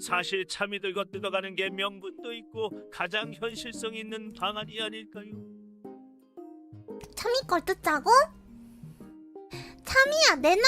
사실 참이 들고 뜯어가는 게 명분도 있고 가장 현실성 있는 방안이 아닐까요? 참이 걸 뜯자고? 참이야 내놔!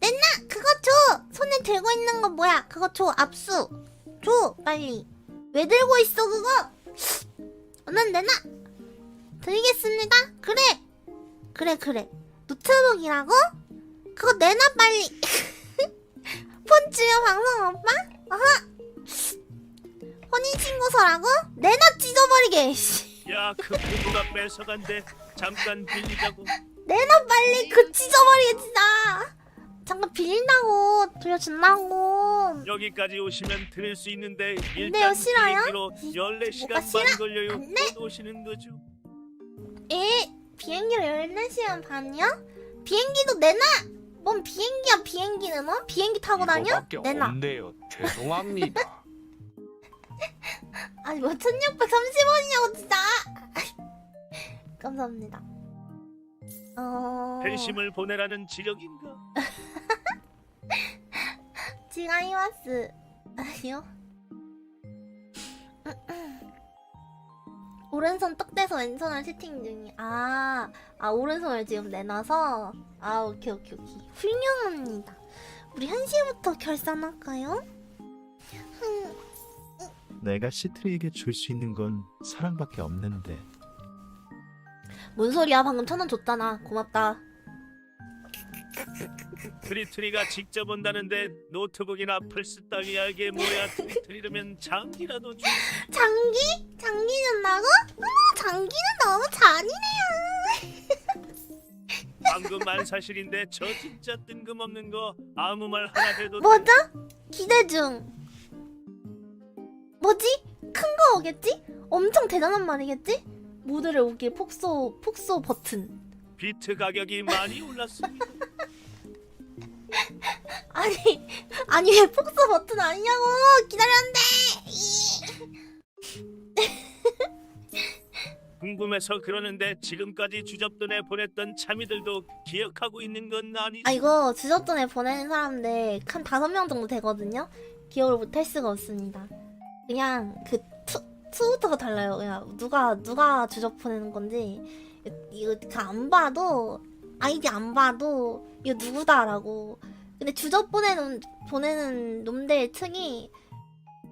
내놔! 그거 줘! 손에 들고 있는 거 뭐야? 그거 줘 압수! 줘 빨리! 왜 들고 있어 그거? 얼른 내놔! 드리겠습니다? 그래! 그래 그래! 노트북이라고? 그거 내놔 빨리 폰 주요 방송 오빠? 어허 혼인신고서라고? 내놔 찢어버리게 씨. 야, 그 부부가 뺏어간대. 잠깐 빌리자고. 내놔 빨리 그 찢어버리게 진짜 잠깐 빌린다고 돌려준다고 여기까지 오시면 드릴 수 있는데 일단 싫어요? 비행기로 14시간 뭐가 싫어? 반 걸려요. 안 돼. 곧 오시는 거죠. 에? 비행기로 14시간 반이야? 비행기도 내놔 뭔 비행기야 비행기는 어? 비행기 타고 다녀? 이거밖에 내놔 없네요. 죄송합니다. 아니 뭐 1630원이냐고 진짜 감사합니다 어... 팬심을 보내라는 지력인가? 지가이마스 아니요 오른손 떡대서 왼손을 채팅 중이 아, 아 오른손을 지금 내놔서? 아 오케이 오케이 오케이. 훌륭합니다. 우리 1시부터 결산할까요? 흠, 내가 시트리에게 줄 수 있는 건 사랑밖에 없는데. 뭔 소리야? 방금 천 원 줬잖아. 고맙다 트리트리가 직접 온다는데 노트북이나 플스 따위야 이게 뭐야 트리트리라면 장기라도 주 장기? 장기 준다고? 어머 장기는 너무 잔인해요 방금 만 사실인데 저 진짜 뜬금없는 거 아무 말 하나 해도 뭐죠? 기대 중. 뭐지? 큰 거 오겠지? 엄청 대단한 말이겠지? 모두를 오길 폭소 폭소 버튼. 비트 가격이 많이 올랐습니다. 아니 아니 왜 폭소 버튼 아니냐고 기다렸는데. 궁금해서 그러는데 지금까지 주접돈에 보냈던 참이들도 기억하고 있는 건 아니지? 아 이거 주저돈에 보내는 사람들 한 다섯 명 정도 되거든요. 기억을 못 할 수가 없습니다. 그냥 그 투, 투부터가 달라요. 그냥 누가 누가 주접 보내는 건지 이거 그 안 봐도 아이디 안 봐도 이거 누구다라고. 근데 주접 보내는 보내는 놈들 측이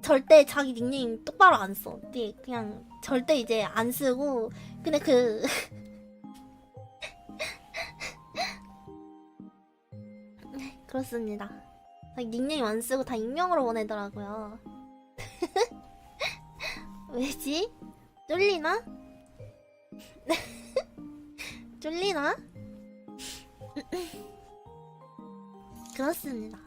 절대 자기 닉네임 똑바로 안 써. 근데 그냥 절대 이제 안 쓰고 근데 그 그렇습니다. 자기 닉네임 안 쓰고 다 익명으로 보내더라고요. 왜지? 쫄리나? 쫄리나? 그렇습니다.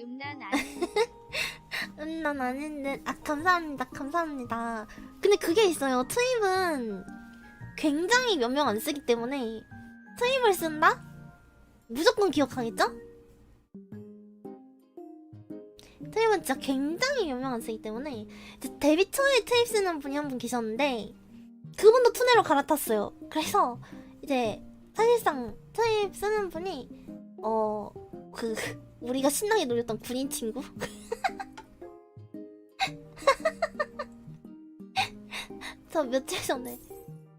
음란 아닌 음, 난 아닌데. 아, 감사합니다. 감사합니다. 근데 그게 있어요. 트입은 굉장히 몇 명 안 쓰기 때문에 트입을 쓴다? 무조건 기억하겠죠? 트입은 진짜 굉장히 몇 명 안 쓰기 때문에 이제 데뷔 초에 트입 쓰는 분이 한 분 계셨는데 그분도 투네로 갈아탔어요. 그래서 이제 사실상 트입 쓰는 분이 어 그 우리가 신나게 놀렸던 군인 친구 저 며칠 전에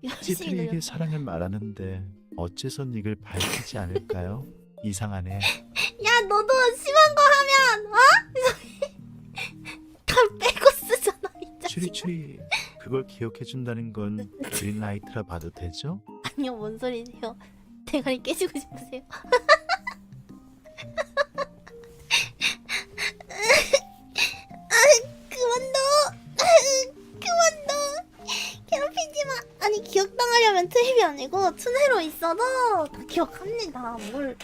열심히 놀렸 사랑을 말하는데 어째서 이걸 밝히지 않을까요? 이상하네 야 너도 심한 거 하면 어? 갈 빼고 쓰잖아 이 자식 추리추리 그걸 기억해 준다는 건 그린라이트라 봐도 되죠? 아니요 뭔 소리세요 대가리 깨지고 싶으세요 트립이 아니고 투네로 있어도 다 기억합니다. 뭘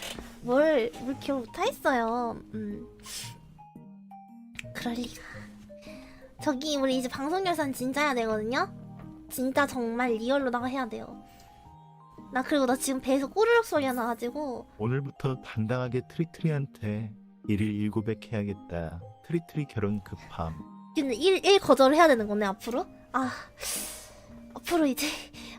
뭘, 뭘 기억 못하겠어요. 음. 그럴 리가. 저기 우리 이제 방송 결산 진짜 해야 되거든요? 진짜 정말 리얼로다가 해야 돼요. 나 그리고 나 지금 배에서 꼬르륵 소리가 나가지고. 오늘부터 당당하게 트리트리한테 일일 일고백 해야겠다. 트리트리 결혼 급함. 근데 일, 일 거절을 해야 되는 거네 앞으로? 아 앞으로 이제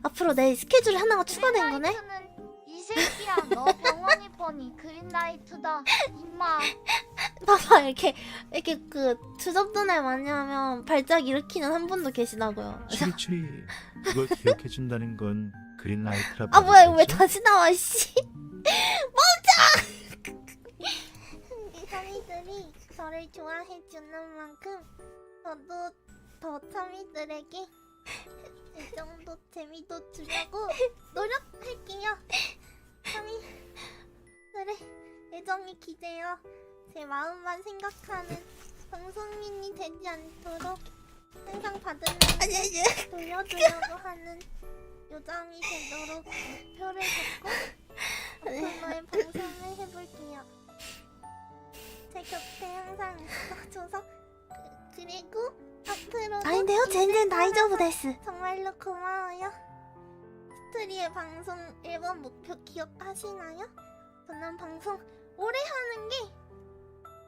앞으로 내 스케줄이 하나가 추가된 거네? 그린라이트는 이 새끼야 너 병원이 뻔히 그린라이트다 임마 봐봐 이렇게 이렇게 그 주접던 애 많이 하면 발작 일으키는 한 분도 계시다고요. 추리추리 그걸 기억해 준다는 건 그린라이트라 아 뭐야 이거 왜 다시 나와 씨. 멈춰. 이 사람들이 저를 좋아해 주는 만큼 저도 더 사람들에게 이 정도 재미도 주려고 노력할게요. 사람들의 애정이 기대요. 제 마음만 생각하는 방송민이 되지 않도록 항상 받은 날 돌려주려고 하는 요정이 되도록 목표를 잡고 앞으로의 방송을 해볼게요. 제 곁에 항상 있어줘서 그, 그리고 앞으로도 아닌데요? 젠젠 다이저브 데스. 정말로 고마워요. 스트리의 방송 앨범 목표 기억하시나요? 저는 방송 오래 하는 게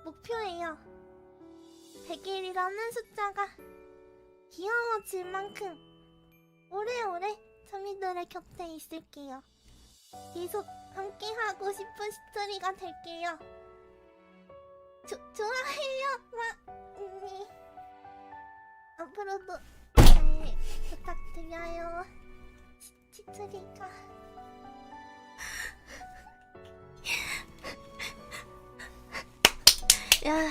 목표예요. 100일이라는 숫자가 귀여워질 만큼 오래오래 저미들의 곁에 있을게요. 계속 함께하고 싶은 스토리가 될게요. 조, 좋아해요, 마, 음, 앞으로도 잘 부탁드려요. 치- 치트리가. 야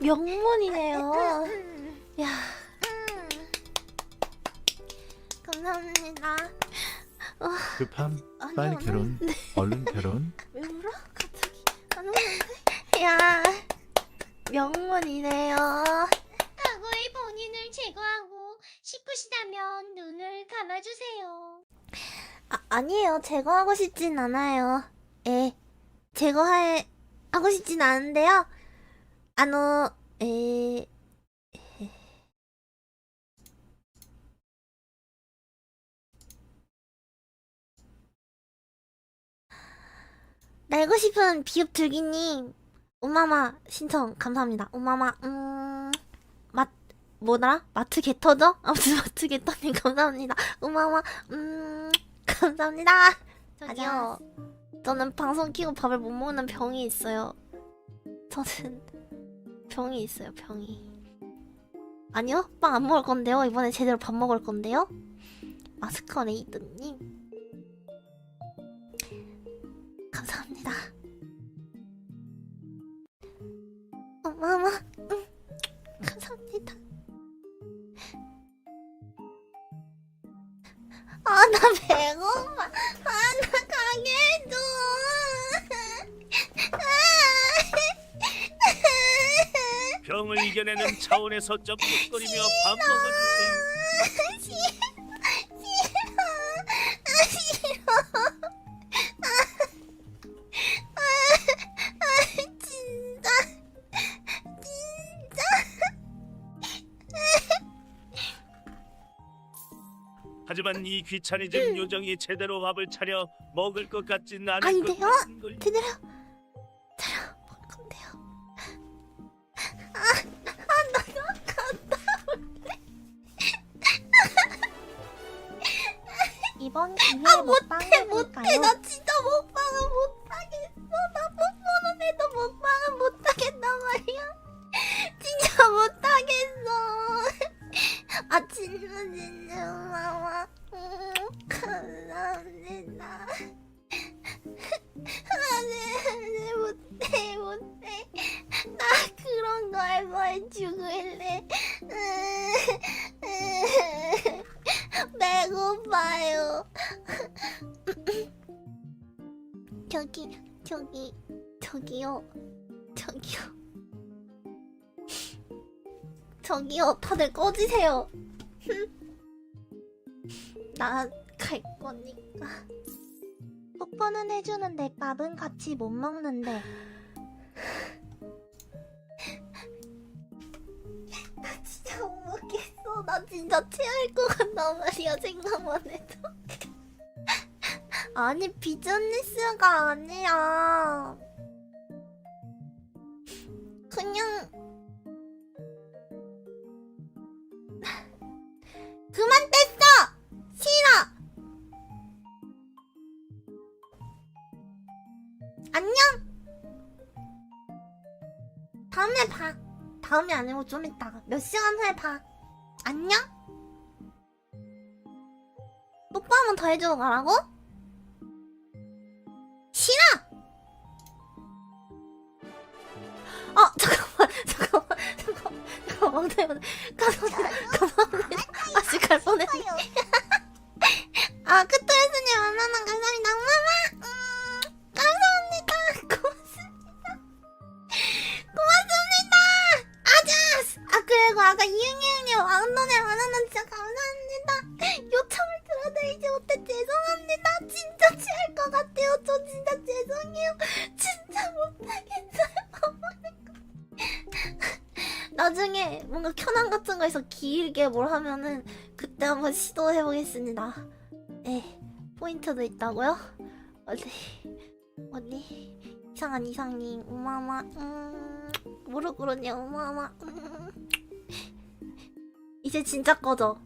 명문이네요. 야 음. 감사합니다. 그밤 아니, 빨리 오늘 결혼 얼른 결혼 왜 울어? 갑자기 안 오는데? 야 명문이네요. 제거하고 싶으시다면 눈을 감아주세요. 아, 아니에요. 제거하고 싶진 않아요. 예. 제거할 하고 싶진 않은데요. 아노 에 날고 싶은 비읍 들기님 오마마 신청 감사합니다. 오마마 음맛 뭐더라? 마트 개터죠? 아무튼 마트 개터님 감사합니다. 오마마 음 감사합니다. 아니요. 저는 방송 키고 밥을 못 먹는 병이 있어요. 저는 병이 있어요, 병이. 아니요, 빵 안 먹을 건데요. 이번에 제대로 밥 먹을 건데요. 마스커레이드님. 감사합니다. 어마마, 병을 이겨내는 차원에서 쩝쩝거리며 밥 먹어주세요. 진짜, 하지만 이 귀차니즘 요정이 제대로 밥을 차려 먹을 것 같진 않을 안것 돼요? 같은 걸. 제대로 못해, 못해. 나 진짜 먹방은 못하겠어. 나 뽀뽀는 해도 먹방은 못하겠단 말이야. 진짜 못하겠어. 아, 진짜, 진짜, 마마. 음, 감사합니다. 아니, 못해, 못해. 나 그런 거 알바해 죽을래. 배고파요. 저기, 저기, 저기요. 저기요. 저기요, 다들 꺼지세요. 나 갈 거니까. 뽀뽀는 해주는데 밥은 같이 못 먹는데. 나 진짜 못 먹겠어. 나 진짜 체할 것 같단 말이야, 생각만 해도. 아니, 비즈니스가 아니야. 그냥. 그만 뗐어! 싫어! 안녕! 다음에 봐. 다음이 아니고 좀 이따가 몇 시간 후에 봐. 안녕? 뽀뽀 한번 더 해주고 가라고? 싫어! 어 잠깐만 잠깐만 잠깐만 잠깐만 잠깐만 감사합니다 아직 갈 뻔했네. 아 크토레스님 만나는 감사합니다 나중에 뭔가 켜낭 같은 거에서 길게 뭘 하면은 그때 한번 시도해 보겠습니다. 네, 포인트도 있다고요? 어디 어디 이상한 이상님 우마마 음 모르겠냐 우마마 음. 이제 진짜 꺼져.